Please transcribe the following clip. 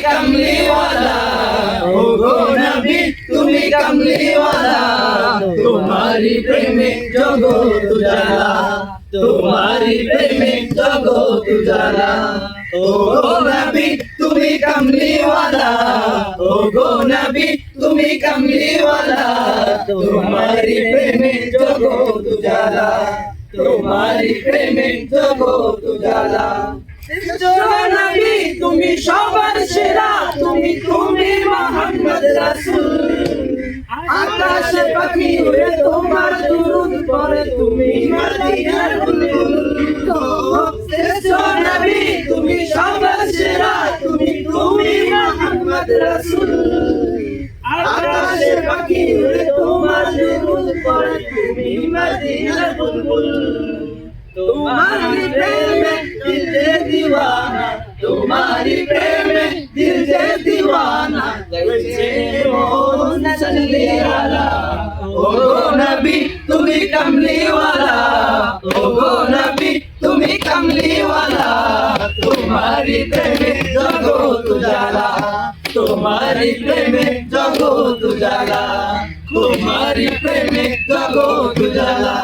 कमलीवाला। गो नबी, तुम्ही कमलीवाला। तुम्हारी प्रेमे जगो तुझाला। तुम्हारी प्रेमे जगो तुझाला। ओ गो नबी, तुम्ही कमलीवाला। ओ गो नबी, तुम्ही कमलीवाला। तुम्हारी प्रेम प्रेमे जगो तुझाला। तुम्हारी प्रेम प्रेमे जगो तुझाला। তুমি সবার সেরা, তুমি তুমি মোহাম্মদ রাসূল। আকাশে পাখি উড়ে তোমার দুরুদ পড়ে, তুমি মদিনার বুলবুল। নবী, তুমি সবার সেরা, তুমি তুমি মোহাম্মদ রাসূল। আকাশে পাখি উড়ে তোমার দুরুদ পড়ে, তুমি মদিনার বুলবুল। তোমার প্রেমে দিলে तुम्हारी प्रेम दिल से दीवाना। कैसे मोहन चली आला ओ नबी तुम्ही कमली वाला। ओ नबी तुम्ही कमली वाला। तुम्हारी प्रेम जगो तुझाला तुम्हारी प्रेम जगो तुझाला तुम्हारी प्रेम जगो तुझाला